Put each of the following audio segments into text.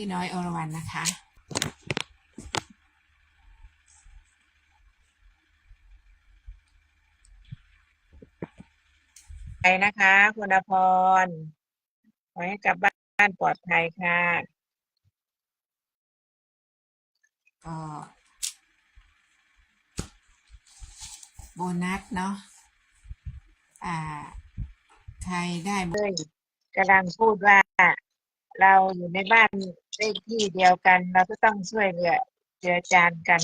พี่น้อยอรวรรณนะคะ ไปนะคะ คุณอภรขอให้กลับบ้านปลอดภัยค่ะ ก็โบนัสเนาะ อ่า ใครได้โบเอ้ยกำลังพูดว่า เราอยู่ในบ้าน เลขที่เดียวกัน เราก็ต้องช่วยเหลือเจือจานกัน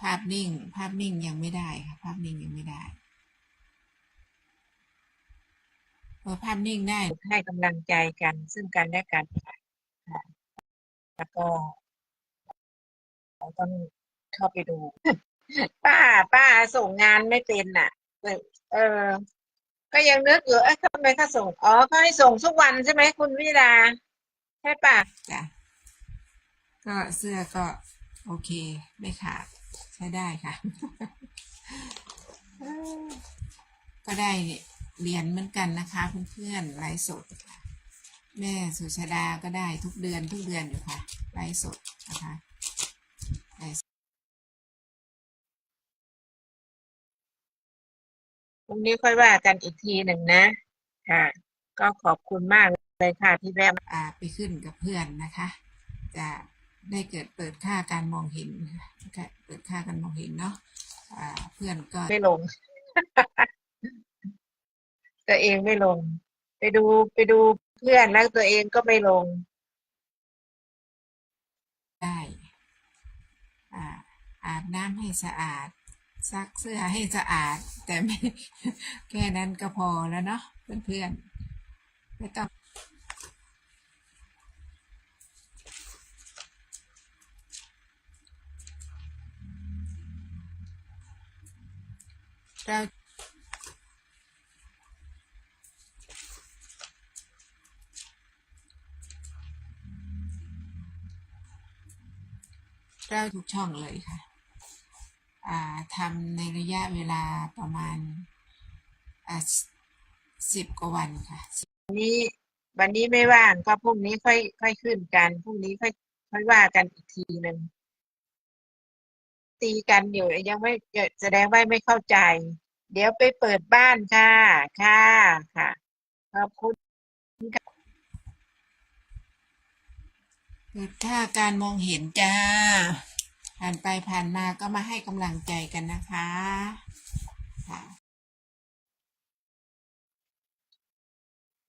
ภาพนิ่ง ภาพนิ่งยังไม่ได้ค่ะภาพนิ่งยังไม่ได้พอภาพนิ่งได้ให้กำลังใจกัน ซึ่งกันและกันค่ะค่ะแล้วก็เราต้องเข้าไปดู ป้า ป้าส่งงานไม่เป็นน่ะเออเออ ก็ยังนึกอยู่เอ๊ะทำไมเขาส่ง อ๋อเขาให้ส่งทุกวันใช่ไหมคุณวิดา ใช่ป่ะจ้ะก็เสื้อก็โอเค ไม่ขาดใช้ได้ค่ะ ก็ได้เหรียญเหมือนกันนะคะเพื่อนๆไลฟ์สดค่ะแม่สุชาดาก็ได้ทุกเดือนทุกเดือนอยู่ค่ะไลฟ์สดนะคะไลฟ์สดพรุ่งนี้ค่อยว่ากันอีกทีหนึ่งนะ ค่ะ ก็ขอบคุณมาก เลยค่ะที่แวะมาอ่าไปขึ้นกับเพื่อนนะคะ จะได้เกิดเปิดค่าการมองเห็นค่ะเปิดค่าการมองเห็นเนาะอ่า เพื่อนก็ไม่ลง ตัวเองไม่ลง ไปดูไปดูเพื่อนแล้วตัวเองก็ไม่ลง ได้อ่าอาบน้ำให้สะอาด ซักเสื้อให้สะอาด แต่ไม่แค่นั้นก็พอแล้วเนาะเพื่อนๆไม่ต้อง เราเราทุกช่องเลยค่ะทำในระยะเวลาประมาณสิบกว่าวันค่ะวันนี้วันนี้ไม่ว่างก็พรุ่งนี้ค่อยค่อยขึ้นกันพรุ่งนี้ค่อยค่อยว่ากันอีกทีหนึ่ง ตีกันอยู่ยังไม่แสดงว่าไม่เข้าใจ เดี๋ยวไปเปิดบ้านค่ะค่ะค่ะขอบคุณเกิดค่าการมองเห็นจ้า ผ่านไปผ่านมาก็มาให้กำลังใจกันนะคะค่ะ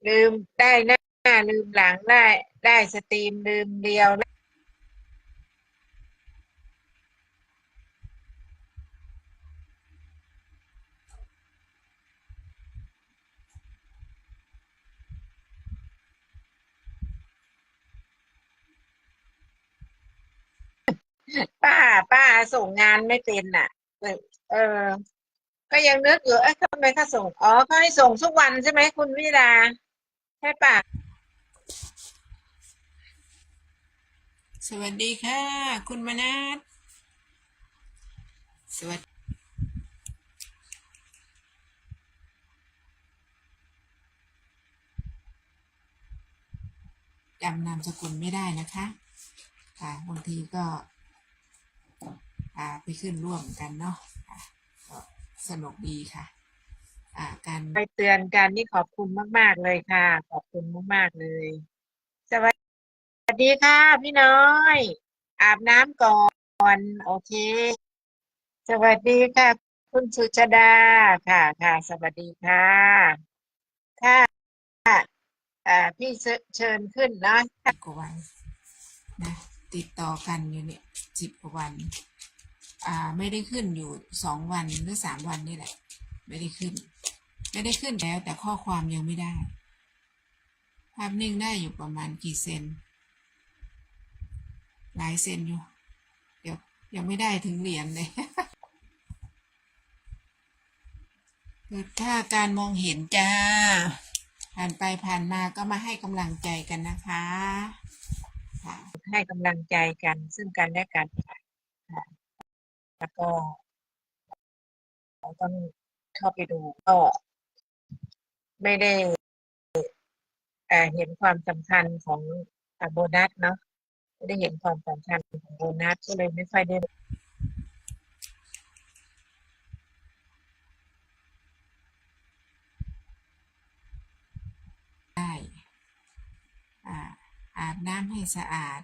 ลืมได้หน้าลืมหลังได้ได้สตรีมลืมเดียว ป้า ป้าส่งงานไม่เป็นน่ะ เออ ก็ยังนึกอยู่เอ๊ะทำไมเขาส่ง อ๋อเขาให้ส่งทุกวันใช่ไหมคุณวิดาใช่ป่ะ สวัสดีค่ะ คุณมนัสสวัสดีจำนามสกุลไม่ได้นะคะ ค่ะบางทีก็ อ่าไปขึ้นร่วมกันเนาะค่ะก็สนุกดีค่ะ อ่าการ ไปเตือนกันนี่ขอบคุณมาก ๆ เลยค่ะ ขอบคุณมาก ๆ เลย สวัสดีค่ะ พี่น้อย อาบน้ำก่อน โอเค สวัสดีค่ะ คุณสุชดาค่ะค่ะ สวัสดีค่ะ ค่ะอ่าพี่เชิญเชิญขึ้นเนาะสิบกว่าวันนะติดต่อกันอยู่เนี่ยสิบกว่าวัน อ่าไม่ได้ขึ้นอยู่สองวันหรือสามวันนี่แหละ ไม่ได้ขึ้น ไม่ได้ขึ้นแล้ว แต่ข้อความยังไม่ได้ ภาพนิ่งได้อยู่ประมาณกี่เซนหลายเซนอยู่ เดี๋ยวยังไม่ได้ถึงเหรียญเลยเกิดค่าการมองเห็นจ้า ผ่านไปผ่านมาก็มาให้กำลังใจกันนะคะให้กำลังใจกันซึ่งกันและกันค่ะ แล้วก็ต้องเข้าไปดูก็ไม่ได้เอ่อเห็นความสำคัญของโบนัสเนาะไม่ได้เห็นความสำคัญของโบนัสก็เลยไม่ค่อยได้ได้อ่าอาบน้ำให้สะอาด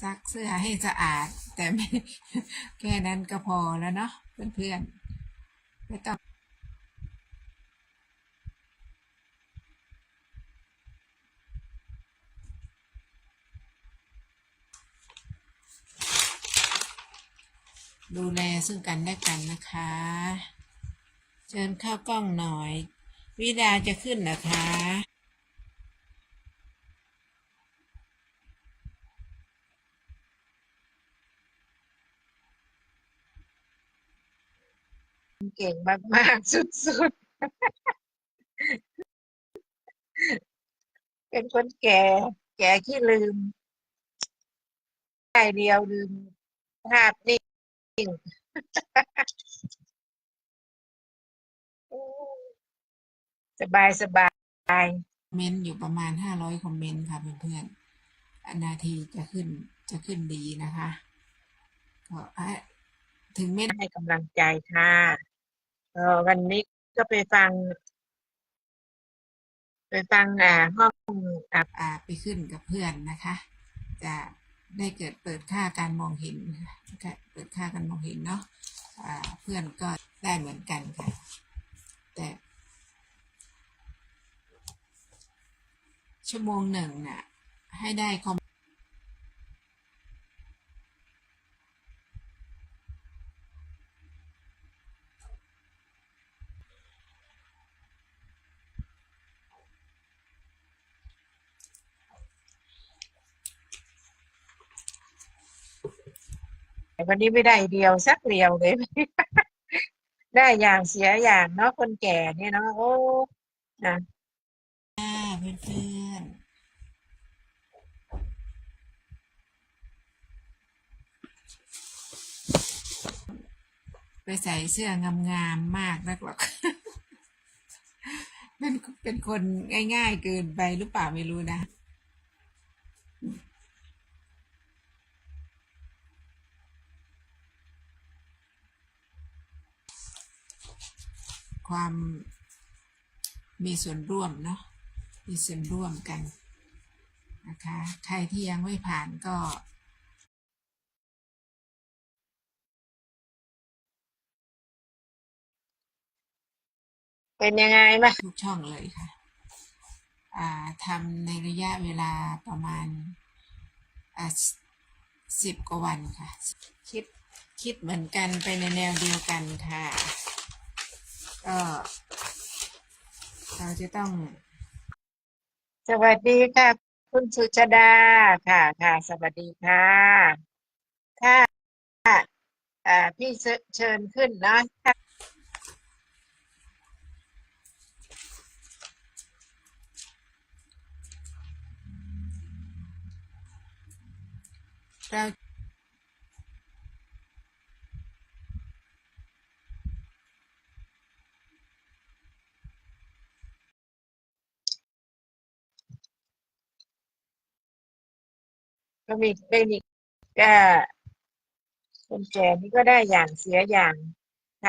ซักเสื้อให้สะอาด แต่ไม่แค่นั้นก็พอแล้วเนาะเพื่อนๆไม่ต้องดูแลซึ่งกันและกันนะคะ เชิญเข้ากล้องหน่อย วิดาจะขึ้นนะคะ เก่งมาก ๆ สุด ๆ เป็นคนแก่ แก่ขี้ลืมได้เดียวลืมภาพนิ่งสบายสบายคอมเมนต์อยู่ประมาณห้าร้อยคอมเมนต์ค่ะเพื่อนๆอันนาทีจะขึ้นจะขึ้นดีนะคะก็อะถึงไม่ได้ให้กำลังใจค่ะ เออวันนี้ก็ไปฟัง ไปฟังอ่าห้องอ่าอ่าไปขึ้นกับเพื่อนนะคะ จะได้เกิดเปิดค่าการมองเห็นค่ะเปิดค่าการมองเห็นเนาะอ่าเพื่อนก็ได้เหมือนกันค่ะ แต่ ชั่วโมงหนึ่งน่ะ ให้ได้คอม วันนี้ไม่ได้เดียวสักเดียวเลย ได้อย่างเสียอย่างเนาะคนแก่เนี่ยเนาะโอ้นะเพื่อนๆไปใส่เสื้องามๆมากนักหรอกเป็นเป็นคนง่ายๆเกินไปหรือเปล่าไม่รู้นะ ความมีส่วนร่วมเนาะมีส่วนร่วมกันนะคะใครที่ยังไม่ผ่านก็เป็นยังไงบ้างทุกช่องเลยค่ะอ่าทำในระยะเวลาประมาณอ่าสิบกว่าวันค่ะ คิดคิดเหมือนกันไปในแนวเดียวกันค่ะ ก็เราจะต้อง สวัสดีค่ะ คุณสุชดาค่ะค่ะ สวัสดีค่ะค่ะอ่าพี่เชิเชิญขึ้นเนาะค่ะเรา ก็มีได้มีก็คนแก่นี่ก็ได้อย่างเสียอย่างท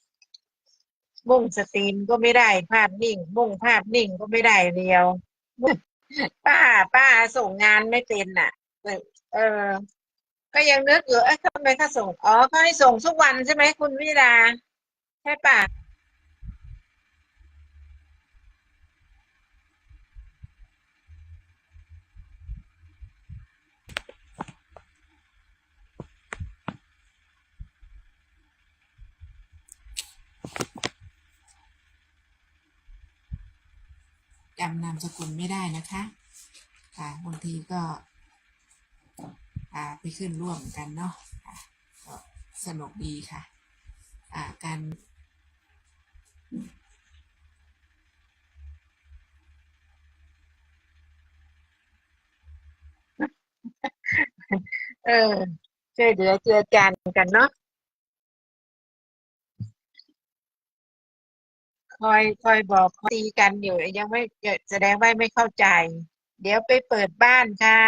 ำมุ่งสตรีมก็ไม่ได้ภาพนิ่ง มุ่งภาพนิ่งก็ไม่ได้เรียว ป้าป้าส่งงานไม่เป็นน่ะเออเออ ก็ยังนึกอยู่เอ้ยทำไมเขาส่ง อ๋อเขาให้ส่งทุกวันใช่ไหมคุณวิดาใช่ป่ะ จำนามสกุลไม่ได้นะคะ ค่ะบางทีก็อ่าไปขึ้นร่วมกันเนาะก็สนุกดีค่ะอ่าการเออช่วยเหลือเจือจานกันเนาะ คอยคอยบอกตีกันอยู่ยังไม่แสดงว่าไม่เข้าใจ เดี๋ยวไปเปิดบ้านค่ะ